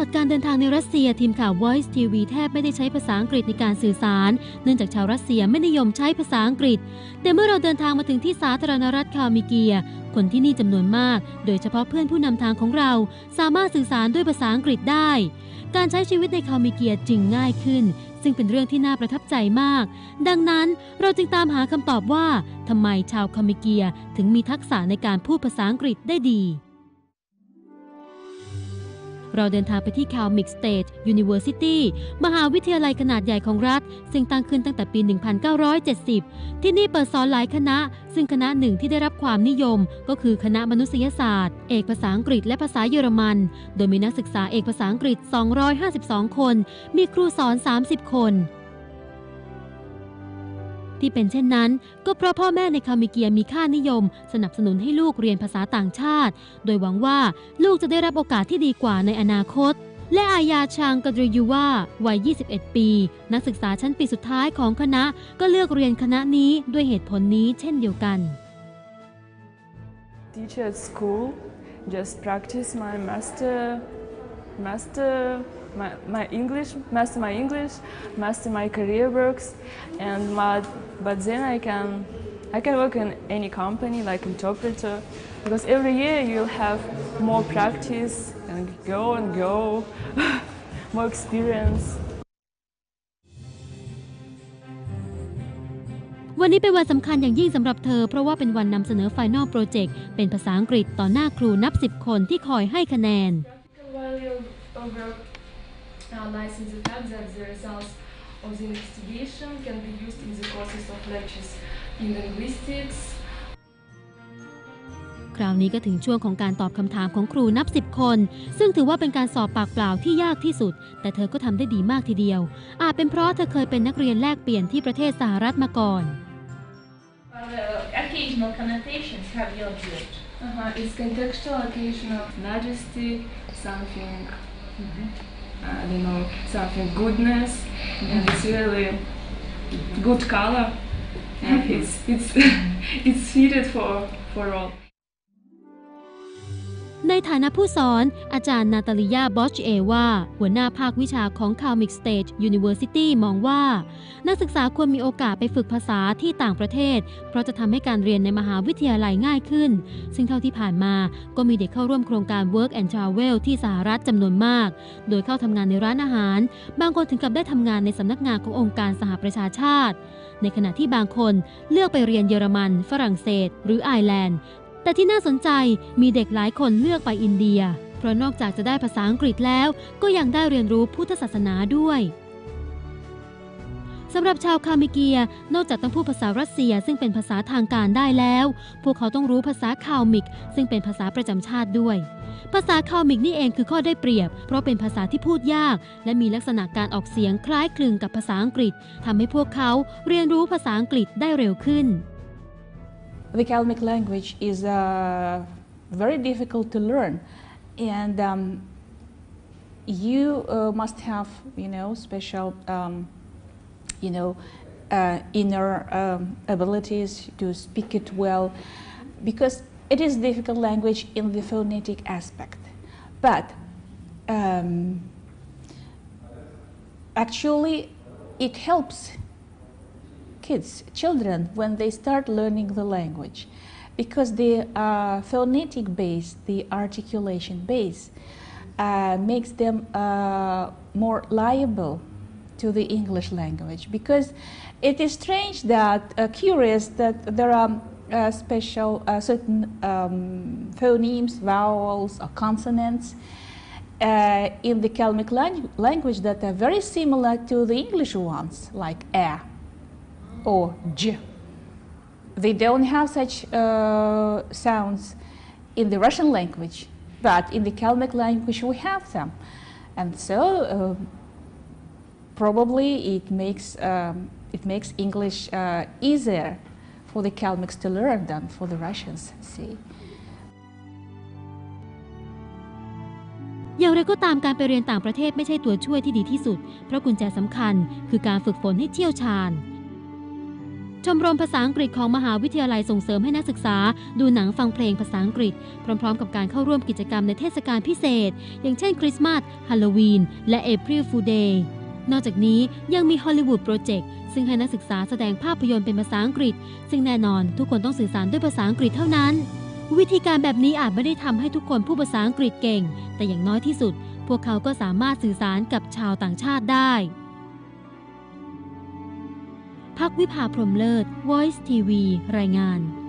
การเดินทางในรัสเซียทีมข่าว Voice TV แทบไม่ได้ใช้ภาษาอังกฤษในการสื่อสาร เนื่องจากชาวรัสเซียไม่นิยมใช้ภาษาอังกฤษ แต่เมื่อเราเดินทางมาถึงที่สาธารณรัฐคามิเกีย คนที่นี่จำนวนมาก โดยเฉพาะเพื่อนผู้นำทางของเรา สามารถสื่อสารด้วยภาษาอังกฤษได้ การใช้ชีวิตในคามิเกียจึงง่ายขึ้น ซึ่งเป็นเรื่องที่น่าประทับใจมาก ดังนั้นเราจึงตามหาคำตอบว่าทำไมชาวคามิเกียถึงมีทักษะในการพูดภาษาอังกฤษได้ดี เราเดินทางไปที่ Calmix State University มหาวิทยาลัยขนาดใหญ่ของรัฐ ซึ่งตั้งขึ้นตั้งแต่ปี 1970 ที่นี่เปิดสอนหลายคณะ ซึ่งคณะหนึ่งที่ได้รับความนิยม ก็คือคณะมนุษยศาสตร์ เอกภาษาอังกฤษและภาษาเยอรมัน โดยมีนักศึกษาเอกภาษาอังกฤษ 252 คน มีครูสอน 30 คน ที่เป็นเช่นนั้น ก็เพราะพ่อแม่ในคามิเกียมีค่านิยม สนับสนุนให้ลูกเรียนภาษาต่างชาติ โดยหวังว่าลูกจะได้รับโอกาสที่ดีกว่าในอนาคต และอายาชางกดรยูว่าวัย 21 ปี นักศึกษาชั้นปีสุดท้ายของคณะก็เลือกเรียนคณะนี้ด้วยเหตุผลนี้เช่นเดียวกัน teacher at school just practice my master master my, my english master my english master my career works and my, but then i can i can work in any company like interpreter because every year you'll have more practice and go and go more experience วันนี้เป็นวันสำคัญอย่างยิ่งสำหรับเธอ เพราะว่าเป็นวันนำเสนอ Final Project เป็นภาษาอังกฤษต่อหน้าครูนับ 10 คนที่คอยให้คะแนน uh, lies in the fact that the results of the investigation can be used in the courses of lectures in linguistics, คราวนี้ก็ถึงช่วงของการตอบคำถามของครูนับ10คน ซึ่งถือว่าเป็นการสอบปากเปล่าที่ยากที่สุด แต่เธอก็ทำได้ดีมากทีเดียว อาจเป็นเพราะเธอเคยเป็นนักเรียนแลกเปลี่ยนที่ประเทศสหรัฐมาก่อน Well, uh, occasional connotations have you observed? uh-huh. it's contextual occasion of majesty something I don't know something goodness and it's really good color and it's it's it's fitted for for all ในฐานะผู้สอนอาจารย์นาตาลิยาบอชเอว่า หัวหน้าภาควิชาของ Calmix State University มองว่า นักศึกษาควรมีโอกาสไปฝึกภาษาที่ต่างประเทศ เพราะจะทำให้การเรียนในมหาวิทยาลัยง่ายขึ้น ซึ่งเท่าที่ผ่านมาก็มีเด็กเข้าร่วมโครงการ Work and Travel ที่สหรัฐจำนวนมาก โดยเข้าทำงานในร้านอาหาร บางคนถึงกับได้ทำงานในสำนักงานขององค์การสหประชาชาติ ในขณะที่บางคนเลือกไปเรียนเยอรมัน ฝรั่งเศส หรือไอร์แลนด์ แต่ที่น่าสนใจมีเด็กหลายคนเลือกไปอินเดีย เพราะนอกจากจะได้ภาษาอังกฤษแล้ว ก็ยังได้เรียนรู้พุทธศาสนาด้วยสำหรับชาวคามิเกีย นอกจากต้องพูดภาษารัสเซียซึ่งเป็นภาษาทางการได้แล้ว พวกเขาต้องรู้ภาษาคาวมิก ซึ่งเป็นภาษาประจำชาติด้วย ภาษาคาวมิกนี่เองคือข้อได้เปรียบ เพราะเป็นภาษาที่พูดยาก และมีลักษณะการออกเสียงคล้ายคลึงกับภาษาอังกฤษทำให้พวกเขาเรียนรู้ภาษาอังกฤษได้เร็วขึ้น The Kalmyk language is uh, very difficult to learn, and um, you uh, must have, you know, special, um, you know, uh, inner um, abilities to speak it well, because it is difficult language in the phonetic aspect. But um, actually, it helps kids, children, when they start learning the language, because the uh, phonetic base, the articulation base, uh, makes them uh, more liable to the English language. Because it is strange that, uh, curious that there are uh, special uh, certain um, phonemes, vowels, or consonants. in the Kalmyk lang- language that are very similar to the English ones, like a, or j. They don't have such uh, sounds in the Russian language, but in the Kalmyk language we have them. And so uh, probably it makes, um, it makes English uh, easier for the Kalmyks to learn than for the Russians, see. อย่างไรก็ตามการไปเรียนต่างประเทศไม่ใช่ตัวช่วยที่ดีที่สุด เพราะกุญแจสำคัญคือการฝึกฝนให้เชี่ยวชาญ ชมรมภาษาอังกฤษของมหาวิทยาลัยส่งเสริมให้นักศึกษา ดูหนังฟังเพลงภาษาอังกฤษ พร้อม ๆ กับการเข้าร่วมกิจกรรมในเทศกาลพิเศษ อย่างเช่นคริสต์มาสฮาโลวีน และ April Fool Day นอกจากนี้ยังมีฮอลลีวูดโปรเจกต์ซึ่งให้นักศึกษาแสดงภาพยนตร์เป็นภาษาอังกฤษ ซึ่งแน่นอนทุกคนต้องสื่อสารด้วยภาษาอังกฤษเท่านั้น วิธีการแบบนี้อาจไม่ได้ทำให้ทุกคนพูดภาษาอังกฤษเก่ง แต่อย่างน้อยที่สุด พวกเขาก็สามารถสื่อสารกับชาวต่างชาติได้ พักวิภาพรหมเลิศ Voice TV รายงาน